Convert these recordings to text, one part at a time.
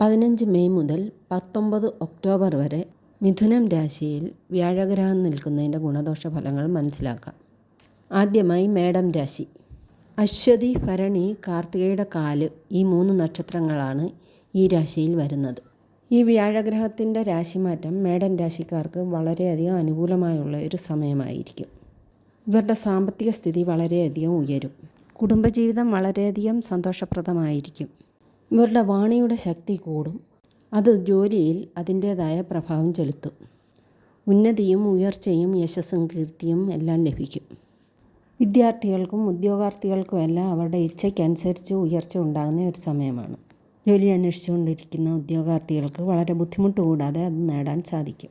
പതിനഞ്ച് മെയ് മുതൽ പത്തൊമ്പത് ഒക്ടോബർ വരെ മിഥുനം രാശിയിൽ വ്യാഴഗ്രഹം നിൽക്കുന്നതിന്റെ ഗുണദോഷ ഫലങ്ങൾ മനസ്സിലാക്കാം. ആദ്യമായി മേഡം രാശി. അശ്വതി ഭരണി കാർത്തികയുടെ കാൽ ഈ മൂന്ന് നക്ഷത്രങ്ങളാണ് ഈ രാശിയിൽ വരുന്നത്. ഈ വ്യാഴഗ്രഹത്തിന്റെ രാശിമാറ്റം മേഡൻ രാശിക്കാർക്ക് വളരെയധികം അനുകൂലമായുള്ള ഒരു സമയമായിരിക്കും. ഇവരുടെ സാമ്പത്തിക സ്ഥിതി വളരെയധികം ഉയരും. കുടുംബജീവിതം വളരെയധികം സന്തോഷപ്രദമായിരിക്കും. ഇവരുടെ വാണിയുടെ ശക്തി കൂടും. അത് ജോലിയിൽ അതിന്റേതായ പ്രഭാവം ചെലുത്തും. ഉന്നതിയും ഉയർച്ചയും യശസ്സും കീർത്തിയും എല്ലാം ലഭിക്കും. വിദ്യാർത്ഥികൾക്കും ഉദ്യോഗാർത്ഥികൾക്കും എല്ലാം അവരുടെ ഇച്ഛയ്ക്കനുസരിച്ച് ഉയർച്ച ഉണ്ടാകുന്ന ഒരു സമയമാണ്. ജോലി അന്വേഷിച്ചുകൊണ്ടിരിക്കുന്ന ഉദ്യോഗാർത്ഥികൾക്ക് വളരെ ബുദ്ധിമുട്ട് കൂടാതെ അത് നേടാൻ സാധിക്കും.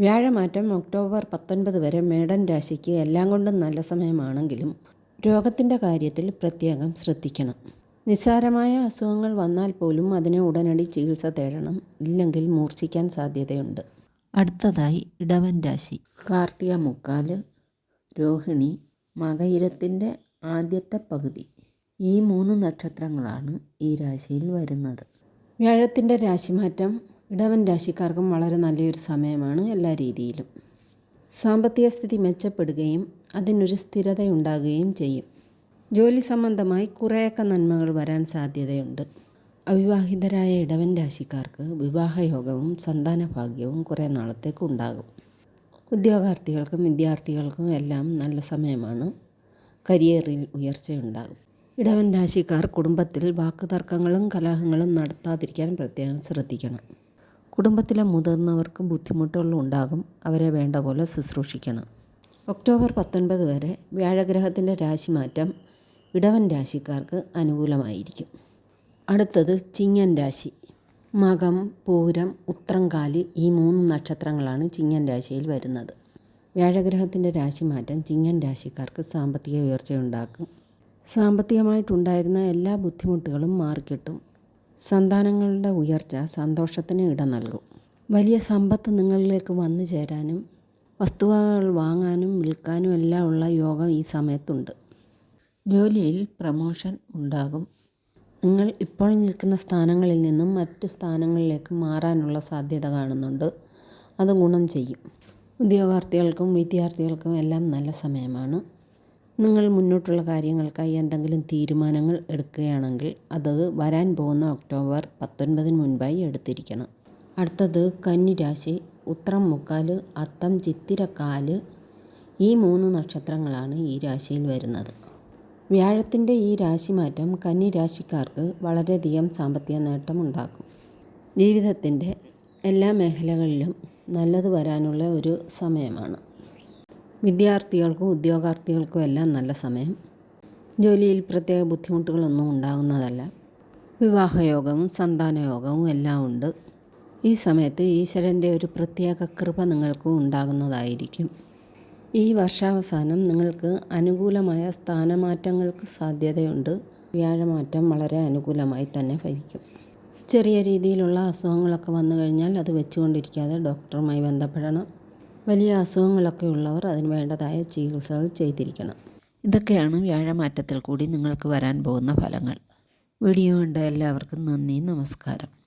വ്യാഴമാറ്റം ഒക്ടോബർ പത്തൊൻപത് വരെ മേടൻ രാശിക്ക് എല്ലാം കൊണ്ടും നല്ല സമയമാണെങ്കിലും രോഗത്തിന്റെ കാര്യത്തിൽ പ്രത്യേകം ശ്രദ്ധിക്കണം. നിസ്സാരമായ അസുഖങ്ങൾ വന്നാൽ പോലും അതിനെ ഉടനടി ചികിത്സ തേടണം. ഇല്ലെങ്കിൽ മൂർച്ഛിക്കാൻ സാധ്യതയുണ്ട്. അടുത്തതായി ഇടവൻ രാശി. കാർത്തിക മുക്കാൽ രോഹിണി മകയിരത്തിന്റെ ആദ്യത്തെ പകുതി. ഈ മൂന്ന് നക്ഷത്രങ്ങളാണ് ഈ രാശിയിൽ വരുന്നത്. വ്യാഴത്തിന്റെ രാശിമാറ്റം ഇടവൻ രാശിക്കാർക്കും വളരെ നല്ലൊരു സമയമാണ് എല്ലാ രീതിയിലും. സാമ്പത്തിക സ്ഥിതി മെച്ചപ്പെടുകയും അതിനൊരു സ്ഥിരതയുണ്ടാകുകയും ചെയ്യും. ജോലി സംബന്ധമായി കുറേയൊക്കെ നന്മകൾ വരാൻ സാധ്യതയുണ്ട്. അവിവാഹിതരായ ഇടവൻ രാശിക്കാർക്ക് വിവാഹയോഗവും സന്താന ഭാഗ്യവും കുറേ നാളത്തേക്ക് ഉണ്ടാകും. ഉദ്യോഗാർത്ഥികൾക്കും വിദ്യാർത്ഥികൾക്കും എല്ലാം നല്ല സമയമാണ്. കരിയറിൽ ഉയർച്ചയുണ്ടാകും. ഇടവൻ രാശിക്കാർ കുടുംബത്തിൽ വാക്കുതർക്കങ്ങളും കലഹങ്ങളും നടത്താതിരിക്കാൻ പ്രത്യേകം ശ്രദ്ധിക്കണം. കുടുംബത്തിലെ മുതിർന്നവർക്ക് ബുദ്ധിമുട്ടുകൾ ഉണ്ടാകും. അവരെ വേണ്ട പോലെ ശുശ്രൂഷിക്കണം. ഒക്ടോബർ പത്തൊൻപത് വരെ വ്യാഴഗ്രഹത്തിന്റെ രാശിമാറ്റം ഇടവൻ രാശിക്കാർക്ക് അനുകൂലമായിരിക്കും. അടുത്തത് ചിങ്ങൻ രാശി. മകം പൂരം ഉത്രങ്കാലി ഈ മൂന്ന് നക്ഷത്രങ്ങളാണ് ചിങ്ങൻ രാശിയിൽ വരുന്നത്. വ്യാഴഗ്രഹത്തിന്റെ രാശിമാറ്റം ചിങ്ങൻ രാശിക്കാർക്ക് സാമ്പത്തിക ഉയർച്ചയുണ്ടാക്കും. സാമ്പത്തികമായിട്ടുണ്ടായിരുന്ന എല്ലാ ബുദ്ധിമുട്ടുകളും മാറിക്കിട്ടും. സന്താനങ്ങളുടെ ഉയർച്ച സന്തോഷത്തിന് ഇട നൽകും. വലിയ സമ്പത്ത് നിങ്ങളിലേക്ക് വന്നു ചേരാനും വസ്തുവകകൾ വാങ്ങാനും വിൽക്കാനും എല്ലാം ഉള്ള യോഗം ഈ സമയത്തുണ്ട്. ജോലിയിൽ പ്രമോഷൻ ഉണ്ടാകും. നിങ്ങൾ ഇപ്പോൾ നിൽക്കുന്ന സ്ഥാനങ്ങളിൽ നിന്നും മറ്റ് സ്ഥാനങ്ങളിലേക്ക് മാറാനുള്ള സാധ്യത കാണുന്നുണ്ട്. അത് ഗുണം ചെയ്യും. ഉദ്യോഗാർത്ഥികൾക്കും വിദ്യാർത്ഥികൾക്കും എല്ലാം നല്ല സമയമാണ്. നിങ്ങൾ മുന്നോട്ടുള്ള കാര്യങ്ങൾക്കായി എന്തെങ്കിലും തീരുമാനങ്ങൾ എടുക്കുകയാണെങ്കിൽ അത് വരാൻ പോകുന്ന ഒക്ടോബർ പത്തൊൻപതിന് മുൻപായി എടുത്തിരിക്കണം. അടുത്തത് കന്നിരാശി ഉത്രം മുക്കാൽ അത്തം ചിത്തിരക്കാൽ ഈ മൂന്ന് നക്ഷത്രങ്ങളാണ് ഈ രാശിയിൽ വരുന്നത്. വ്യാഴത്തിന്റെ ഈ രാശിമാറ്റം കന്നി രാശിക്കാർക്ക് വളരെയധികം സാമ്പത്തിക നേട്ടമുണ്ടാക്കും. ജീവിതത്തിന്റെ എല്ലാ മേഖലകളിലും നല്ലത് വരാനുള്ള ഒരു സമയമാണ്. വിദ്യാർത്ഥികൾക്കും ഉദ്യോഗാർത്ഥികൾക്കും എല്ലാം നല്ല സമയം. ജോലിയിൽ പ്രത്യേക ബുദ്ധിമുട്ടുകളൊന്നും ഉണ്ടാകുന്നതല്ല. വിവാഹയോഗവും സന്താനയോഗവും എല്ലാം ഉണ്ട്. ഈ സമയത്ത് ഈശ്വരന്റെ ഒരു പ്രത്യേക കൃപ നിങ്ങൾക്കും ഉണ്ടാകുന്നതായിരിക്കും. ഈ വർഷാവസാനം നിങ്ങൾക്ക് അനുകൂലമായ സ്ഥാനമാറ്റങ്ങൾക്ക് സാധ്യതയുണ്ട്. വ്യാഴമാറ്റം വളരെ അനുകൂലമായി തന്നെ ഭവിക്കും. ചെറിയ രീതിയിലുള്ള അസുഖങ്ങളൊക്കെ വന്നു കഴിഞ്ഞാൽ അത് വെച്ചുകൊണ്ടിരിക്കാതെ ഡോക്ടറുമായി ബന്ധപ്പെടണം. വലിയ അസുഖങ്ങളൊക്കെ ഉള്ളവർ അതിന് വേണ്ടതായ ചികിത്സകൾ ചെയ്തിരിക്കണം. ഇതൊക്കെയാണ് വ്യാഴമാറ്റത്തിൽ കൂടി നിങ്ങൾക്ക് വരാൻ പോകുന്ന ഫലങ്ങൾ. വീഡിയോ കണ്ട എല്ലാവർക്കും നന്ദി നമസ്കാരം.